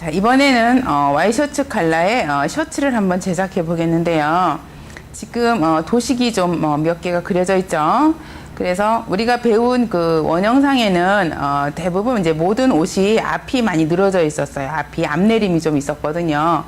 자, 이번에는 어, 와이셔츠 컬러의 어, 셔츠를 한번 제작해 보겠는데요. 지금 어, 도식이 좀 몇 개가 그려져 있죠. 그래서 우리가 배운 그 원영상에는 어, 대부분 이제 모든 옷이 앞이 많이 늘어져 있었어요. 앞이 앞내림이 좀 있었거든요.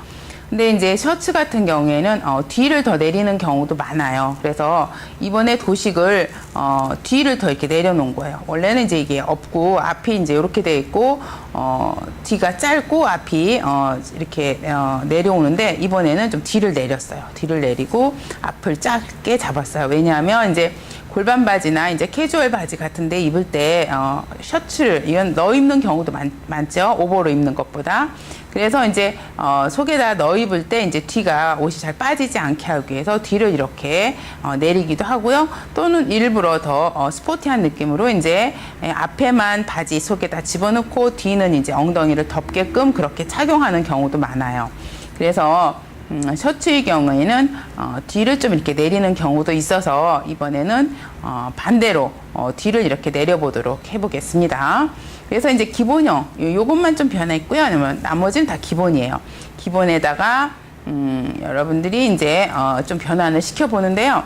근데 이제 셔츠 같은 경우에는 어, 뒤를 더 내리는 경우도 많아요. 그래서 이번에 도식을 어, 뒤를 더 이렇게 내려놓은 거예요. 원래는 이제 이게 없고 앞이 이제 이렇게 돼 있고 어, 뒤가 짧고 앞이 어, 이렇게 어, 내려오는데 이번에는 좀 뒤를 내렸어요. 뒤를 내리고 앞을 짧게 잡았어요. 왜냐하면 이제 골반 바지나 이제 캐주얼 바지 같은데 입을 때 어, 셔츠를 이건 넣어 입는 경우도 많, 많죠. 오버로 입는 것보다. 그래서 이제 어, 속에다 넣어 입을 때 이제 뒤가 옷이 잘 빠지지 않게 하기 위해서 뒤를 이렇게 어, 내리기도 하고요. 또는 일부러 더 어, 스포티한 느낌으로 이제 에, 앞에만 바지 속에다 집어넣고 뒤는 이제 엉덩이를 덮게끔 그렇게 착용하는 경우도 많아요. 그래서 음, 셔츠의 경우에는 어, 뒤를 좀 이렇게 내리는 경우도 있어서 이번에는 어, 반대로 어, 뒤를 이렇게 내려보도록 해보겠습니다. 그래서 이제 기본형 요- 요것만 좀 변했고요. 아니면 나머지는 다 기본이에요. 기본에다가 음, 여러분들이 이제 어, 좀 변환을 시켜 보는데요.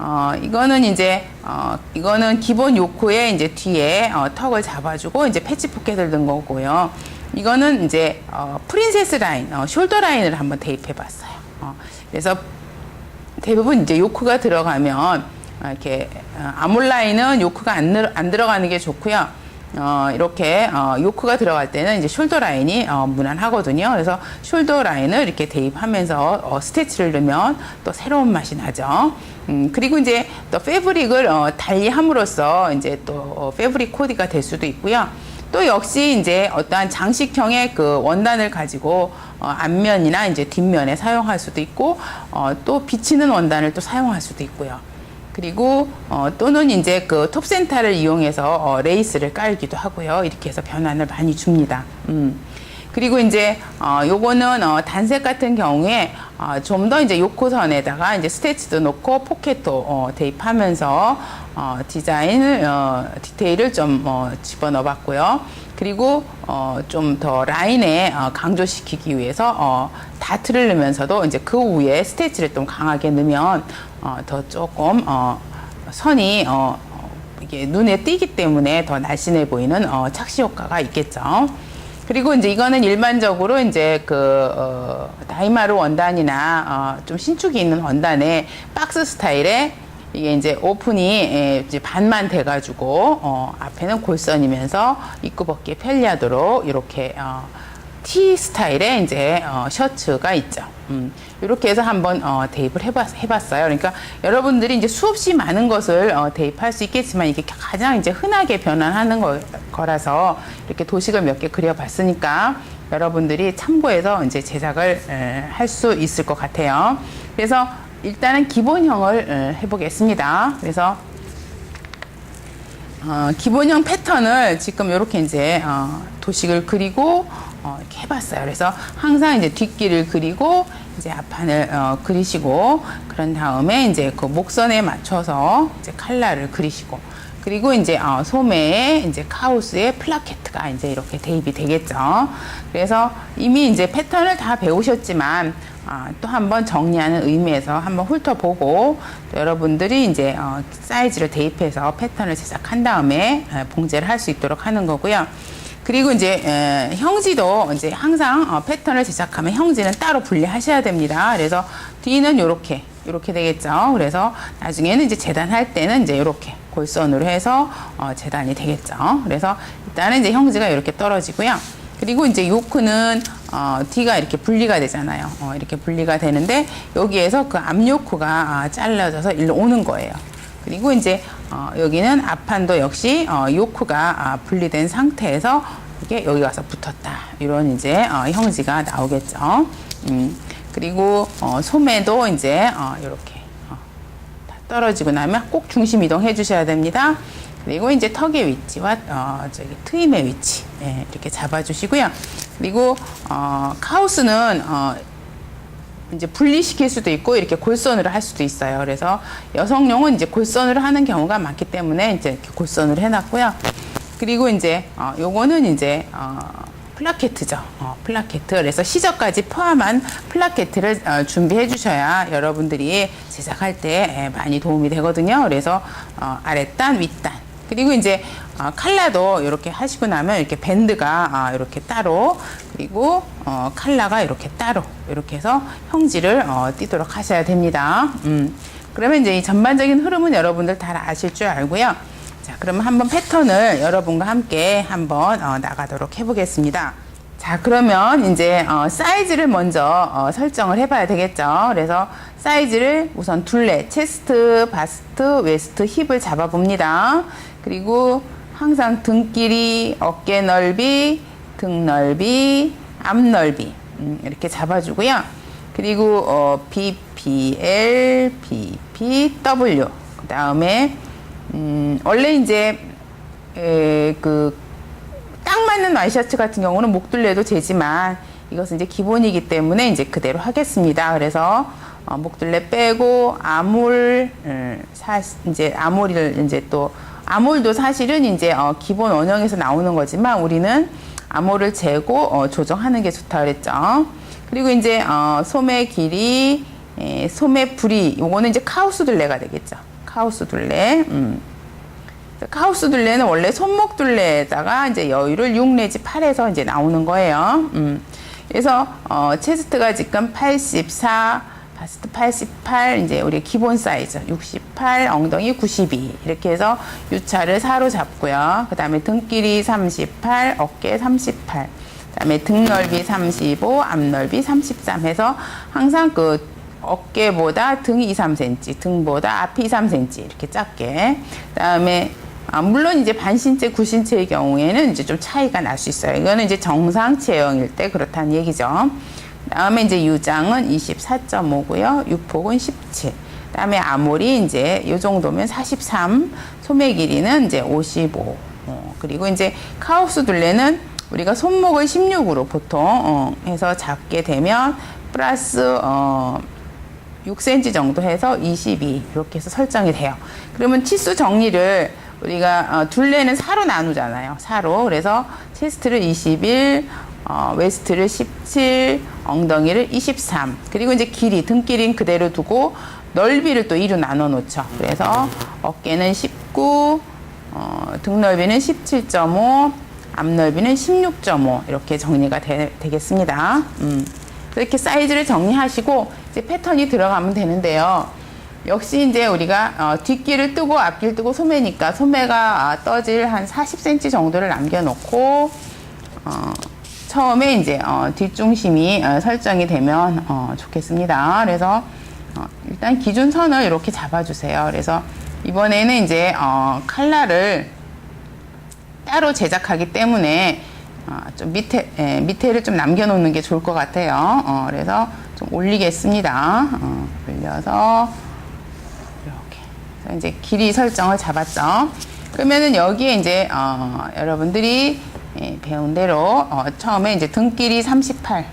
어, 이거는 이제, 어, 이거는 기본 요코에 이제 뒤에 어, 턱을 잡아주고 이제 패치 포켓을 넣은 거고요. 이거는 이제 어, 프린세스 라인, 어, 숄더 라인을 한번 대입해 봤어요. 어, 그래서 대부분 이제 요크가 들어가면 어, 이렇게 어, 아몰 라인은 요크가 안, 늘- 안 들어가는 게 좋고요. 어, 이렇게 어, 요크가 들어갈 때는 이제 숄더 라인이 어, 무난하거든요. 그래서 숄더 라인을 이렇게 대입하면서 어, 스티치를 넣으면 또 새로운 맛이 나죠. 음, 그리고 이제 또 패브릭을 어, 달리함으로써 이제 또 어, 패브릭 코디가 될 수도 있고요. 또 역시 이제 어떠한 장식형의 그 원단을 가지고 어, 앞면이나 이제 뒷면에 사용할 수도 있고 어, 또 비치는 원단을 또 사용할 수도 있고요. 그리고 어, 또는 이제 그 톱센터를 이용해서 어, 레이스를 깔기도 하고요. 이렇게 해서 변환을 많이 줍니다. 음. 그리고 이제 어, 요거는 어, 단색 같은 경우에 어, 좀 더 이제 요코선에다가 이제 스테치도 놓고 포켓도 어, 대입하면서 어, 디자인을 어, 디테일을 좀 어, 집어넣어 봤고요. 그리고 어, 좀 더 라인에 어, 강조시키기 위해서 어, 다트를 넣으면서도 이제 그 위에 스테치를 좀 강하게 넣으면 어, 더 조금 어, 선이 어, 어, 이게 눈에 띄기 때문에 더 날씬해 보이는 어, 착시 효과가 있겠죠. 그리고 이제 이거는 일반적으로 이제 그 어, 다이마루 원단이나 어, 좀 신축이 있는 원단에 박스 스타일의 이게 이제 오픈이 예, 이제 반만 돼가지고 어, 앞에는 골선이면서 입고 벗기 편리하도록 이렇게 어, T 스타일의 이제 어, 셔츠가 있죠. 음, 이렇게 해서 한번 어, 대입을 해봤, 해봤어요. 그러니까 여러분들이 이제 수없이 많은 것을 어, 대입할 수 있겠지만 이게 가장 이제 흔하게 변환하는 거, 거라서 이렇게 도식을 몇 개 그려봤으니까 여러분들이 참고해서 이제 제작을 할 수 있을 것 같아요. 그래서 일단은 기본형을 에, 해보겠습니다. 그래서 어, 기본형 패턴을 지금 이렇게 이제 어, 도식을 그리고 어, 이렇게 해봤어요. 그래서 항상 이제 뒷길을 그리고 이제 앞판을 어, 그리시고 그런 다음에 이제 그 목선에 맞춰서 이제 칼라를 그리시고 그리고 이제 어, 소매에 이제 카우스에 플라케트가 이제 이렇게 대입이 되겠죠. 그래서 이미 이제 패턴을 다 배우셨지만 아, 또 한번 정리하는 의미에서 한번 훑어보고 또 여러분들이 이제 어, 사이즈를 대입해서 패턴을 제작한 다음에 에, 봉제를 할 수 있도록 하는 거고요. 그리고 이제 에, 형지도 이제 항상 어, 패턴을 제작하면 형지는 따로 분리하셔야 됩니다. 그래서 뒤는 이렇게 이렇게 되겠죠. 그래서 나중에는 이제 재단할 때는 이제 이렇게 골선으로 해서 어, 재단이 되겠죠. 그래서 일단은 이제 형지가 이렇게 떨어지고요. 그리고 이제 요크는 어, D가 이렇게 분리가 되잖아요. 어, 이렇게 분리가 되는데 여기에서 그 앞요크가 아, 잘라져서 일로 오는 거예요. 그리고 이제 어, 여기는 앞판도 역시 어, 요크가 아, 분리된 상태에서 이게 여기 가서 붙었다. 이런 이제 어, 형지가 나오겠죠. 음, 그리고 어, 소매도 이제 어, 이렇게 어, 다 떨어지고 나면 꼭 중심 이동해 주셔야 됩니다. 그리고 이제 턱의 위치와 어, 저기 트임의 위치 예, 이렇게 잡아주시고요. 그리고 어, 카우스는 어, 이제 분리시킬 수도 있고 이렇게 골선으로 할 수도 있어요. 그래서 여성용은 이제 골선으로 하는 경우가 많기 때문에 이제 이렇게 골선으로 해놨고요. 그리고 이제 어, 요거는 이제 어, 플라케트죠. 어, 플라케트. 그래서 시저까지 포함한 플라케트를 어, 준비해 주셔야 여러분들이 제작할 때 예, 많이 도움이 되거든요. 그래서 어, 아랫단, 윗단. 그리고 이제 어, 칼라도 이렇게 하시고 나면 이렇게 밴드가 아, 이렇게 따로 그리고 어, 칼라가 이렇게 따로 이렇게 해서 형질을 어, 띄도록 하셔야 됩니다. 음. 그러면 이제 이 전반적인 흐름은 여러분들 다 아실 줄 알고요. 자, 그러면 한번 패턴을 여러분과 함께 한번 어, 나가도록 해보겠습니다. 자, 그러면 이제 어, 사이즈를 먼저 어, 설정을 해봐야 되겠죠. 그래서 사이즈를 우선 둘레, 체스트, 바스트, 웨스트, 힙을 잡아 봅니다. 그리고 항상 등 길이, 어깨 넓이, 등 넓이, 앞 넓이 음, 이렇게 잡아주고요. 그리고 어, BPL, BPW 그 다음에 음, 원래 이제 에, 그 딱 맞는 와이셔츠 같은 경우는 목둘레도 되지만 이것은 이제 기본이기 때문에 이제 그대로 하겠습니다. 그래서 어, 목둘레 빼고 아몰 음, 사, 이제 아몰을 이제 또 아몰도 사실은 이제 어, 기본 원형에서 나오는 거지만 우리는 아몰을 재고 어, 조정하는 게 좋다 그랬죠. 그리고 이제 어, 소매 길이, 에, 소매 부리, 요거는 이제 카우스 둘레가 되겠죠. 카우스 둘레. 음. 카우스 둘레는 원래 손목 둘레에다가 이제 여유를 6 내지 8에서 이제 나오는 거예요. 음. 그래서 어, 체스트가 지금 84, 바스트 88, 이제 우리 기본 사이즈 68, 엉덩이 92 이렇게 해서 유차를 4로 잡고요. 그 다음에 등 길이 38, 어깨 38. 그 다음에 등 넓이 35, 앞 넓이 33 해서 항상 그 어깨보다 등이 2, 3cm, 등보다 앞이 2, 3cm 이렇게 작게. 그 다음에 아, 물론 이제 반신체, 구신체의 경우에는 이제 좀 차이가 날 수 있어요. 이거는 이제 정상 체형일 때 그렇다는 얘기죠. 그다음에 이제 유장은 24.5고요. 유폭은 17. 그다음에 아몰이 이제 이 정도면 43. 소매 길이는 이제 55. 어, 그리고 이제 카우스 둘레는 우리가 손목을 16으로 보통 어, 해서 잡게 되면 플러스 어, 6cm 정도 해서 22 이렇게 해서 설정이 돼요. 그러면 치수 정리를 우리가 어, 둘레는 4로 나누잖아요. 4로. 그래서 체스트를 21, 어, 웨스트를 17, 엉덩이를 23. 그리고 이제 길이, 등 길이는 그대로 두고 넓이를 또 2로 나눠 놓죠. 그래서 어깨는 19, 어, 등 넓이는 17.5, 앞 넓이는 16.5 이렇게 정리가 되, 겠습니다 음. 이렇게 사이즈를 정리하시고 이제 패턴이 들어가면 되는데요. 역시 이제 우리가 어, 뒷길을 뜨고 앞길 뜨고 소매니까 소매가 아, 떠질 한 40cm 정도를 남겨놓고 어, 처음에 이제 어, 뒷중심이 어, 설정이 되면 어, 좋겠습니다. 그래서 어, 일단 기준선을 이렇게 잡아주세요. 그래서 이번에는 이제 어, 칼라를 따로 제작하기 때문에 어, 좀 밑에 예, 밑에를 좀 남겨놓는 게 좋을 것 같아요. 어, 그래서 좀 올리겠습니다. 어, 올려서 이제 길이 설정을 잡았죠. 그러면은 여기에 이제 어, 여러분들이 예, 배운 대로 어, 처음에 이제 등 길이 38,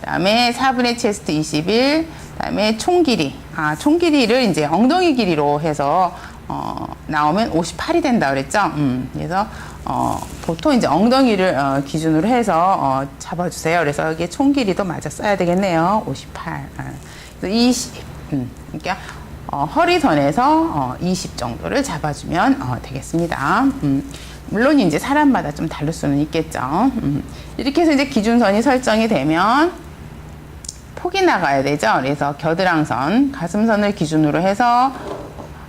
그다음에 4분의 체스트 21, 그다음에 총 길이 아 총 길이를 이제 엉덩이 길이로 해서 어, 나오면 58이 된다 그랬죠. 음, 그래서 어, 보통 이제 엉덩이를 어, 기준으로 해서 어, 잡아주세요. 그래서 여기 총 길이도 맞아 써야 되겠네요. 58. 아, 그래서 20. 음, 그러니까 어, 허리선에서 어, 20 정도를 잡아주면 어, 되겠습니다. 음, 물론 이제 사람마다 좀 다를 수는 있겠죠. 음, 이렇게 해서 이제 기준선이 설정이 되면 폭이 나가야 되죠. 그래서 겨드랑선, 가슴선을 기준으로 해서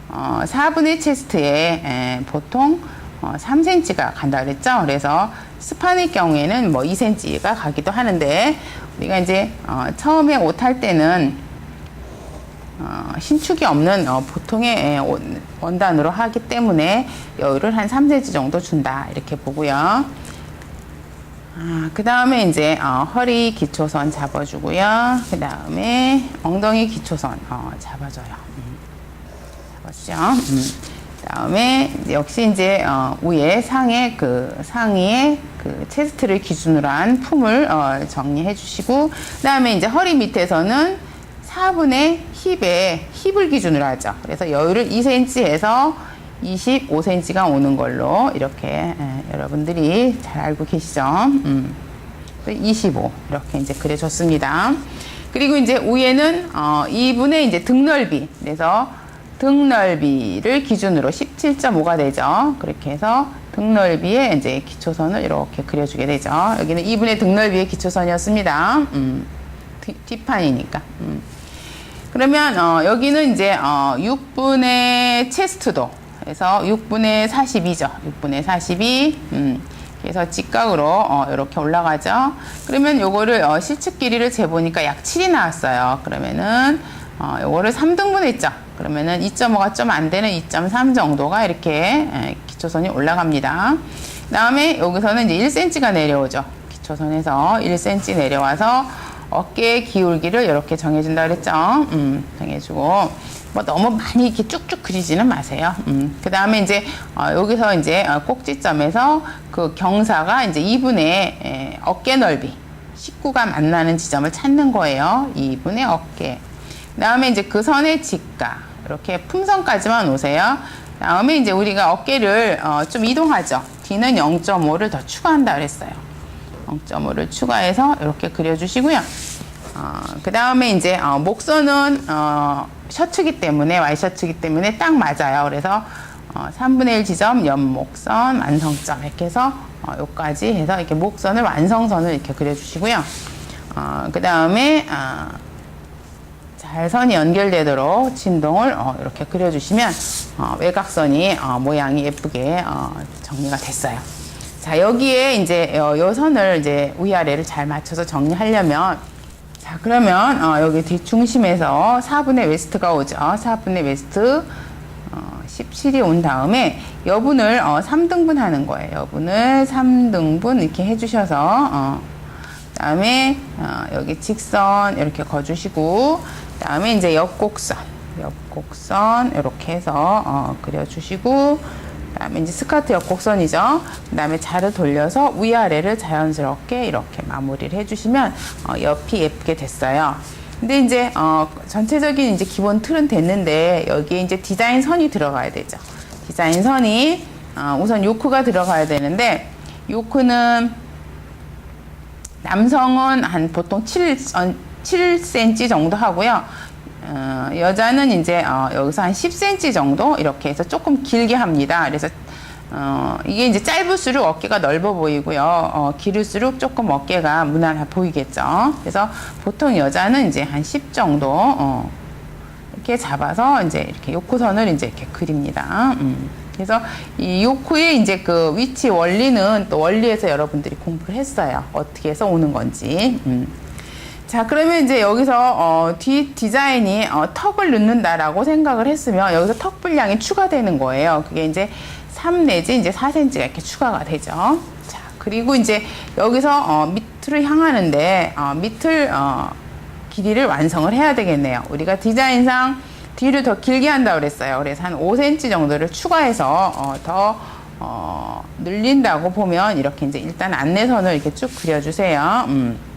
어, 4분의 체스트에 에, 보통 어, 3cm가 간다 그랬죠. 그래서 스판의 경우에는 뭐 2cm가 가기도 하는데 우리가 이제 어, 처음에 옷 할 때는 어, 신축이 없는 어, 보통의 원단으로 하기 때문에 여유를 한 3cm 정도 준다 이렇게 보고요. 아, 그 다음에 이제 어, 허리 기초선 잡아주고요. 그 다음에 엉덩이 기초선 어, 잡아줘요. 음. 잡아주죠. 음. 그 다음에 이제 역시 이제 어, 위에 상에 그 상의에 그 체스트를 기준으로 한 품을 어, 정리해 주시고 그 다음에 이제 허리 밑에서는 4분의 힙에 힙을 기준으로 하죠. 그래서 여유를 2cm에서 25cm가 오는 걸로 이렇게 예, 여러분들이 잘 알고 계시죠. 음. 25 이렇게 이제 그려줬습니다. 그리고 이제 위에는 어, 2분의 이제 등 넓이 그래서 등 넓이를 기준으로 17.5가 되죠. 그렇게 해서 등 넓이에 이제 기초선을 이렇게 그려주게 되죠. 여기는 2분의 등 넓이의 기초선이었습니다. 음, 뒤, 뒷판이니까. 음. 그러면 어, 여기는 이제 어, 6분의 체스트도 그래서 6분의 42죠. 6분의 42. 음. 그래서 직각으로 어, 이렇게 올라가죠. 그러면 요거를 어, 실측 길이를 재보니까 약 7이 나왔어요. 그러면은 어, 요거를 3등분 했죠. 그러면은 2.5가 좀 안 되는 2.3 정도가 이렇게 에, 기초선이 올라갑니다. 그 다음에 여기서는 이제 1cm가 내려오죠. 기초선에서 1cm 내려와서 어깨 기울기를 이렇게 정해준다 그랬죠. 음, 정해주고 뭐 너무 많이 이렇게 쭉쭉 그리지는 마세요. 음, 그 다음에 이제 어, 여기서 이제 어, 꼭지점에서 그 경사가 이제 2분의 에, 어깨 넓이 19가 만나는 지점을 찾는 거예요. 2분의 어깨. 그 다음에 이제 그 선의 직가 이렇게 품선까지만 오세요. 다음에 이제 우리가 어깨를 어, 좀 이동하죠. D는 0.5를 더 추가한다 그랬어요. 0.5를 추가해서 이렇게 그려주시고요. 어, 그 다음에 이제 어, 목선은 어, 셔츠기 때문에 와이셔츠기 때문에 딱 맞아요. 그래서 어, 3분의 1 지점 연목선 완성점 이렇게 해서 어, 여기까지 해서 이렇게 목선을 완성선을 이렇게 그려주시고요. 어, 그 다음에 어, 잘 선이 연결되도록 진동을 어, 이렇게 그려주시면 어, 외곽선이 어, 모양이 예쁘게 어, 정리가 됐어요. 자 여기에 이제 어, 요 선을 이제 위아래를 잘 맞춰서 정리하려면 자 그러면 어, 여기 뒷중심에서 4분의 웨스트가 오죠. 4분의 웨스트 어, 17이 온 다음에 여분을 어, 3등분 하는 거예요. 여분을 3등분 이렇게 해주셔서 어, 그 다음에 어, 여기 직선 이렇게 거주시고 그 다음에 이제 옆곡선 옆곡선 이렇게 해서 어, 그려주시고 그다음에 이제 스카트 옆곡선이죠. 그다음에 자를 돌려서 위아래를 자연스럽게 이렇게 마무리를 해주시면 어, 옆이 예쁘게 됐어요. 근데 이제 어, 전체적인 이제 기본 틀은 됐는데 여기에 이제 디자인 선이 들어가야 되죠. 디자인 선이 어, 우선 요크가 들어가야 되는데 요크는 남성은 한 보통 7, 어, 7cm 정도 하고요. 어, 여자는 이제 어, 여기서 한 10cm 정도 이렇게 해서 조금 길게 합니다. 그래서 어, 이게 이제 짧을수록 어깨가 넓어 보이고요. 어, 길을수록 조금 어깨가 무난해 보이겠죠. 그래서 보통 여자는 이제 한 10 정도 어, 이렇게 잡아서 이제 이렇게 요코선을 이제 이렇게 그립니다. 음. 그래서 이 요코의 이제 그 위치 원리는 또 원리에서 여러분들이 공부를 했어요. 어떻게 해서 오는 건지. 음. 자, 그러면 이제 여기서 어, 뒤 디자인이 어, 턱을 넣는다라고 생각을 했으면 여기서 턱 분량이 추가되는 거예요. 그게 이제 3 내지 이제 4cm가 이렇게 추가가 되죠. 자, 그리고 이제 여기서 어, 밑을 향하는데 어, 밑을 어, 길이를 완성을 해야 되겠네요. 우리가 디자인상 뒤를 더 길게 한다고 그랬어요. 그래서 한 5cm 정도를 추가해서 어, 더 어, 늘린다고 보면 이렇게 이제 일단 안내선을 이렇게 쭉 그려주세요. 음.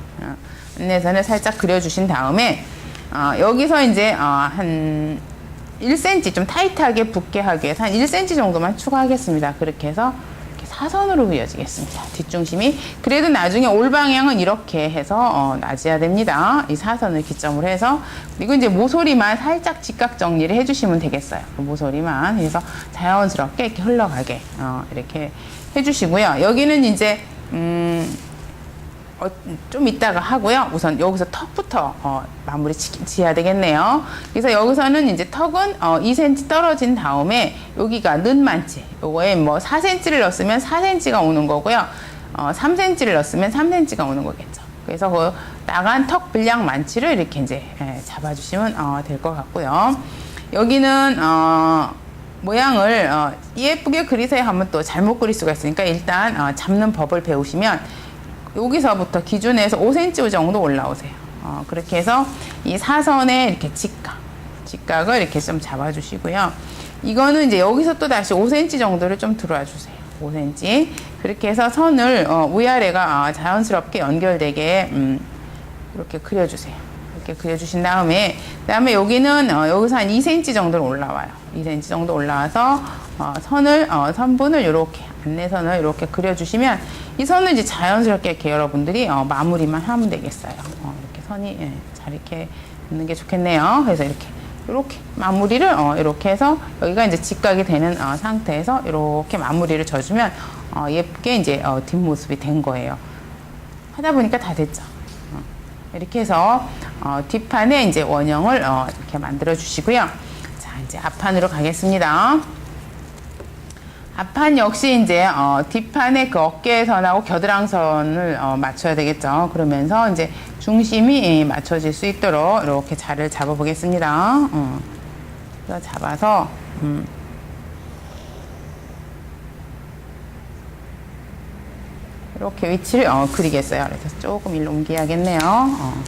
어, 안내선을 살짝 그려주신 다음에 어, 여기서 이제 어, 한 1cm 좀 타이트하게 붙게 하기 위해서 한 1cm 정도만 추가하겠습니다. 그렇게 해서 이렇게 사선으로 그려지겠습니다. 뒷중심이 그래도 나중에 올 방향은 이렇게 해서 어, 놔줘야 됩니다. 이 사선을 기점으로 해서 그리고 이제 모서리만 살짝 직각 정리를 해주시면 되겠어요. 그 모서리만 해서 자연스럽게 이렇게 흘러가게 어, 이렇게 해주시고요. 여기는 이제 음, 어, 좀 이따가 하고요. 우선 여기서 턱부터 어, 마무리 지, 지어야 되겠네요. 그래서 여기서는 이제 턱은 어, 2cm 떨어진 다음에 여기가 는만치. 요거에 뭐 4cm를 넣었으면 4cm가 오는 거고요. 어, 3cm를 넣었으면 3cm가 오는 거겠죠. 그래서 그 나간 턱 분량 만치를 이렇게 이제 예, 잡아주시면 어, 될 것 같고요. 여기는 어, 모양을 어, 예쁘게 그리세요 하면 또 잘못 그릴 수가 있으니까 일단 어, 잡는 법을 배우시면 여기서부터 기준에서 5cm 정도 올라오세요. 어, 그렇게 해서 이 사선에 이렇게 직각, 직각을 이렇게 좀 잡아주시고요. 이거는 이제 여기서 또 다시 5cm 정도를 좀 들어와 주세요. 5cm. 그렇게 해서 선을 어, 위아래가 어, 자연스럽게 연결되게 음, 이렇게 그려주세요. 이렇게 그려주신 다음에 그다음에 여기는 어, 여기서 한 2cm 정도 올라와요. 2cm 정도 올라와서 어, 선을 어, 선분을 이렇게 안내선을 이렇게 그려주시면 이 선은 이제 자연스럽게 이렇게 여러분들이 어, 마무리만 하면 되겠어요. 어, 이렇게 선이 예, 잘 이렇게 있는 게 좋겠네요. 그래서 이렇게 이렇게 마무리를 어, 이렇게 해서 여기가 이제 직각이 되는 어, 상태에서 이렇게 마무리를 져주면 어, 예쁘게 이제 어, 뒷모습이 된 거예요. 하다 보니까 다 됐죠. 어, 이렇게 해서 어, 뒷판에 이제 원형을 어, 이렇게 만들어 주시고요. 자 이제 앞판으로 가겠습니다. 앞판 역시 이제 어, 뒷판에 그 어깨선하고 겨드랑선을 어, 맞춰야 되겠죠. 그러면서 이제 중심이 예, 맞춰질 수 있도록 이렇게 자를 잡아 보겠습니다. 어. 잡아서 음. 이렇게 위치를 어, 그리겠어요. 그래서 조금 일로 옮겨야겠네요. 어,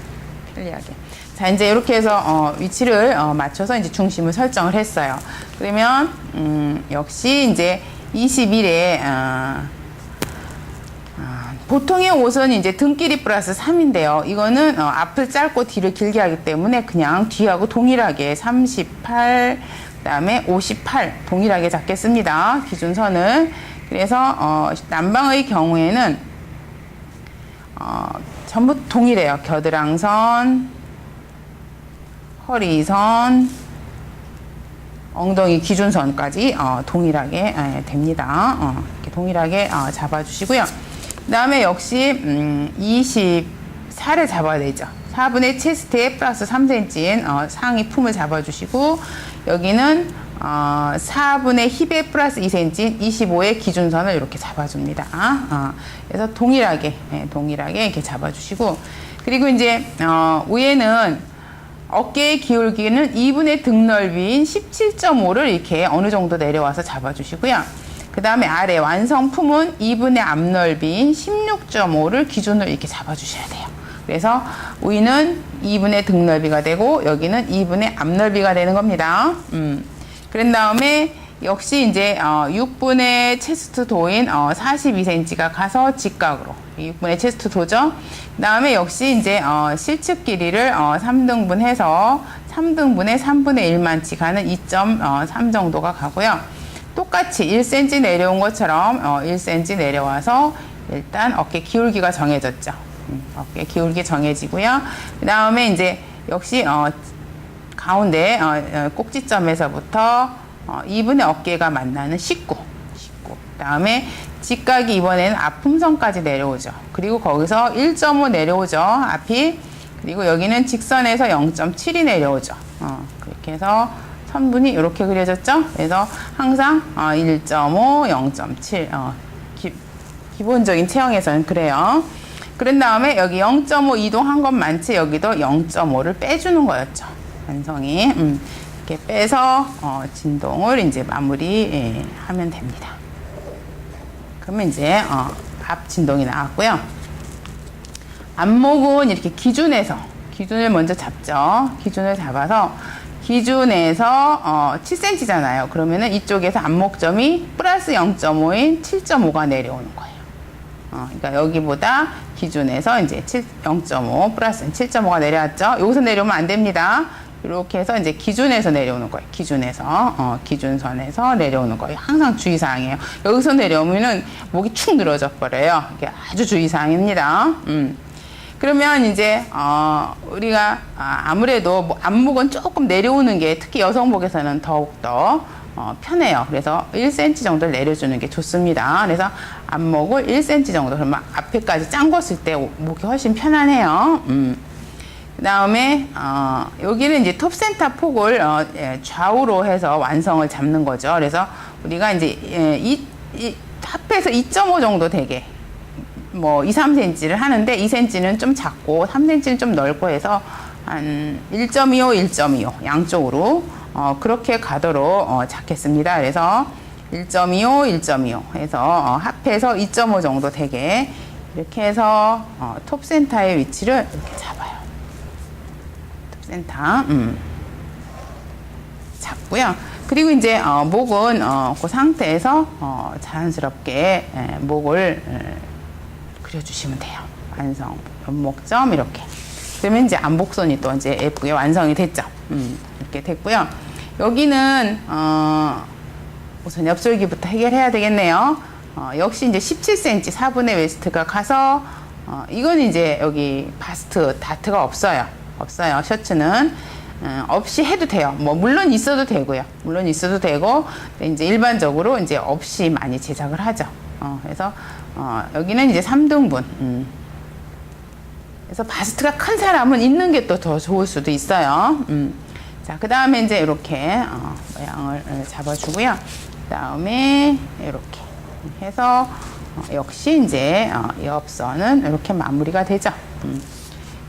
편리하게. 자, 이제 이렇게 해서 어, 위치를 어, 맞춰서 이제 중심을 설정을 했어요. 그러면 음, 역시 이제 21에 어, 아, 보통의 옷은 이제 등길이 플러스 3인데요. 이거는 어, 앞을 짧고 뒤를 길게 하기 때문에 그냥 뒤하고 동일하게 38, 그다음에 58 동일하게 잡겠습니다. 기준선을. 그래서 어, 남방의 경우에는 어, 전부 동일해요. 겨드랑선, 허리선, 엉덩이 기준선까지 어, 동일하게 예, 됩니다. 어, 이렇게 동일하게 어, 잡아주시고요. 그 다음에 역시 음, 24를 잡아야 되죠. 4분의 체스트에 플러스 3cm인 어, 상의 품을 잡아주시고 여기는 어, 4분의 힙에 플러스 2cm인 25의 기준선을 이렇게 잡아줍니다. 어, 그래서 동일하게 예, 동일하게 이렇게 잡아주시고 그리고 이제 어, 위에는 어깨의 기울기는 2분의 등 넓이인 17.5를 이렇게 어느 정도 내려와서 잡아주시고요. 그 다음에 아래 완성품은 2분의 앞 넓이인 16.5를 기준으로 이렇게 잡아주셔야 돼요. 그래서 위는 2분의 등 넓이가 되고 여기는 2분의 앞 넓이가 되는 겁니다. 음. 그런 다음에 역시 이제 어, 6분의 체스트 도인 어, 42cm가 가서 직각으로 6분의 체스트 도죠. 그 다음에 역시 이제 어, 실측 길이를 어, 3등분 해서 3등분의 3분의 1만치 가는 2.3 정도가 가고요. 똑같이 1cm 내려온 것처럼 어, 1cm 내려와서 일단 어깨 기울기가 정해졌죠. 음, 어깨 기울기 정해지고요. 그 다음에 이제 역시 어, 가운데 어, 어, 꼭지점에서부터 어, 2분의 어깨가 만나는 19, 19. 그다음에 직각이 이번에는 앞품선까지 내려오죠. 그리고 거기서 1.5 내려오죠. 앞이. 그리고 여기는 직선에서 0.7이 내려오죠. 어, 그렇게 해서 선분이 이렇게 그려졌죠. 그래서 항상 어, 1.5, 0.7 어, 기, 기본적인 체형에서는 그래요. 그런 다음에 여기 0.5 이동한 것만치 여기도 0.5를 빼주는 거였죠. 완성이. 음, 이렇게 빼서 어, 진동을 이제 마무리 예, 하면 됩니다. 그러면 이제 어, 앞 진동이 나왔고요. 앞목은 이렇게 기준에서 기준을 먼저 잡죠. 기준을 잡아서 기준에서 어, 7cm잖아요. 그러면은 이쪽에서 앞목점이 플러스 0.5인 7.5가 내려오는 거예요. 어, 그러니까 여기보다 기준에서 이제 7, 0.5 플러스 7.5가 내려왔죠. 여기서 내려오면 안 됩니다. 이렇게 해서 이제 기준에서 내려오는 거예요. 기준에서 어, 기준선에서 내려오는 거예요. 항상 주의사항이에요. 여기서 내려오면은 목이 축 늘어져 버려요. 이게 아주 주의사항입니다. 음. 그러면 이제 어, 우리가 아, 아무래도 뭐 안목은 조금 내려오는 게 특히 여성복에서는 더욱 더 어, 편해요. 그래서 1cm 정도를 내려주는 게 좋습니다. 그래서 안목을 1cm 정도 그러면 앞에까지 짱궜을 때 목이 훨씬 편안해요. 음. 그 다음에 어, 여기는 이제 톱센터 폭을 어, 예, 좌우로 해서 완성을 잡는 거죠. 그래서 우리가 이제 예, 이, 이 합해서 2.5 정도 되게 뭐 2, 3cm를 하는데 2cm는 좀 작고 3cm는 좀 넓고 해서 한 1.25, 1.25 양쪽으로 어, 그렇게 가도록 어, 잡겠습니다. 그래서 1.25, 1.25 해서 어, 합해서 2.5 정도 되게 이렇게 해서 어, 톱센터의 위치를 이렇게 잡아요. 센터 음. 잡고요. 그리고 이제 어, 목은 어, 그 상태에서 어, 자연스럽게 에, 목을 에, 그려주시면 돼요. 완성 연목점 이렇게. 그러면 이제 안복선이 또 이제 예쁘게 완성이 됐죠. 음, 이렇게 됐고요. 여기는 어, 우선 엽솔기부터 해결해야 되겠네요. 어, 역시 이제 17cm 4분의 웨스트가 가서 어, 이건 이제 여기 바스트 다트가 없어요. 없어요. 셔츠는 어, 없이 해도 돼요. 뭐 물론 있어도 되고요. 물론 있어도 되고 이제 일반적으로 이제 없이 많이 제작을 하죠. 어, 그래서 어, 여기는 이제 3등분. 음. 그래서 바스트가 큰 사람은 입는 게 또 더 좋을 수도 있어요. 음. 자, 그 다음에 이제 이렇게 어, 모양을 어, 잡아주고요. 그 다음에 이렇게 해서 어, 역시 이제 어, 옆선은 이렇게 마무리가 되죠. 음.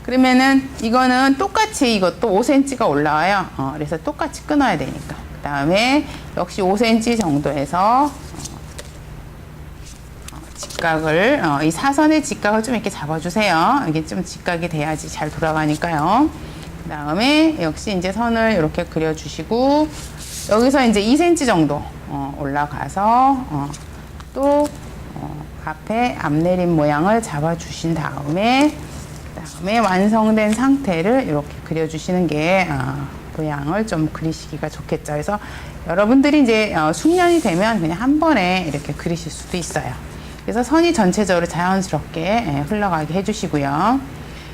그러면은 이거는 똑같이 이것도 5cm가 올라와요. 어, 그래서 똑같이 끊어야 되니까. 그 다음에 역시 5cm 정도에서 직각을 어, 이 사선의 직각을 좀 이렇게 잡아주세요. 이게 좀 직각이 돼야지 잘 돌아가니까요. 그 다음에 역시 이제 선을 이렇게 그려주시고 여기서 이제 2cm 정도 어, 올라가서 어, 또 어, 앞에 앞내림 모양을 잡아주신 다음에 그다음에 완성된 상태를 이렇게 그려주시는 게 어, 모양을 좀 그리시기가 좋겠죠. 그래서 여러분들이 이제 어, 숙련이 되면 그냥 한 번에 이렇게 그리실 수도 있어요. 그래서 선이 전체적으로 자연스럽게 예, 흘러가게 해주시고요.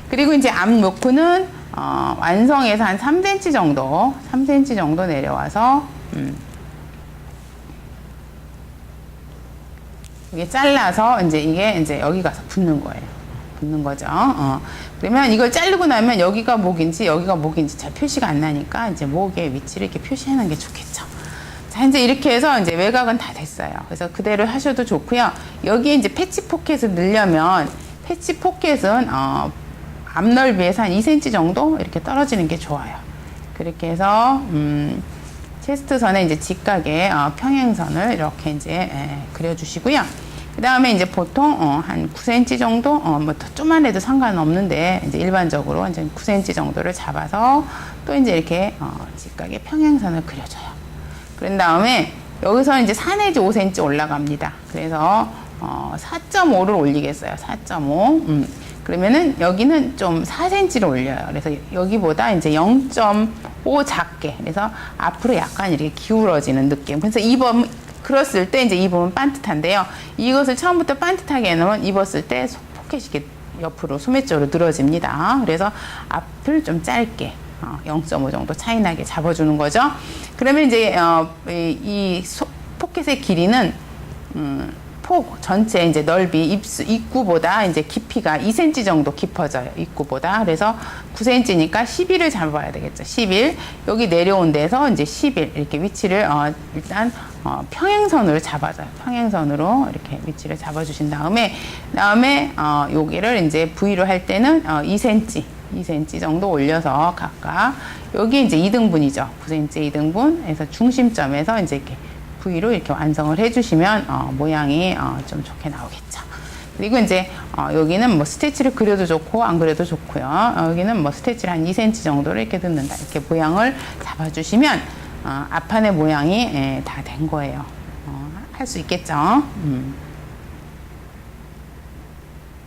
그리고 이제 앞 요크는 어, 완성해서 한 3cm 정도, 3cm 정도 내려와서 음, 이게 잘라서 이제 이게 이제 여기 가서 붙는 거예요. 붙는 거죠. 어. 그러면 이걸 자르고 나면 여기가 목인지 여기가 목인지 잘 표시가 안 나니까 이제 목의 위치를 이렇게 표시하는 게 좋겠죠. 자, 이제 이렇게 해서 이제 외곽은 다 됐어요. 그래서 그대로 하셔도 좋고요. 여기에 이제 패치 포켓을 넣으려면 패치 포켓은 어, 앞 넓이에서 한 2cm 정도 이렇게 떨어지는 게 좋아요. 그렇게 해서 음, 체스트 선에 이제 직각의 어, 평행선을 이렇게 이제 예, 그려주시고요. 그 다음에 이제 보통 어, 한 9cm 정도, 어, 뭐더 좀만 해도 상관없는데 이제 일반적으로 이제 9cm 정도를 잡아서 또 이제 이렇게 어, 직각의 평행선을 그려줘요. 그런 다음에 여기서 이제 4 내지 5cm 올라갑니다. 그래서 어, 4.5를 올리겠어요. 4.5. 음. 그러면은 여기는 좀 4cm를 올려요. 그래서 여기보다 이제 0.5 작게. 그래서 앞으로 약간 이렇게 기울어지는 느낌. 그래서 입으면 그랬을 때 이제 입으면 반듯한데요. 이것을 처음부터 반듯하게 해놓으면 입었을 때 포켓이 옆으로 소매 쪽으로 늘어집니다. 그래서 앞을 좀 짧게 어, 0.5 정도 차이 나게 잡아주는 거죠. 그러면 이제 어, 이, 이 소, 포켓의 길이는 음, 폭 전체 이제 넓이 입수 입구보다 이제 깊이가 2cm 정도 깊어져요. 입구보다. 그래서 9cm니까 11을 잡아야 되겠죠. 11. 여기 내려온 데서 이제 11 이렇게 위치를 어, 일단 어, 평행선으로 잡아줘요. 평행선으로 이렇게 위치를 잡아주신 다음에 다음에 어, 여기를 이제 V로 할 때는 어, 2cm 2cm 정도 올려서 각각 여기 이제 2등분이죠. 9cm 2등분에서 중심점에서 이제 이렇게 V로 이렇게 완성을 해주시면 어, 모양이 어, 좀 좋게 나오겠죠. 그리고 이제 어, 여기는 뭐 스티치를 그려도 좋고 안 그려도 좋고요. 어, 여기는 뭐 스티치를 한 2cm 정도를 이렇게 넣는다. 이렇게 모양을 잡아주시면 어, 앞판의 모양이 다 된 거예요. 할 수 있겠죠. 음.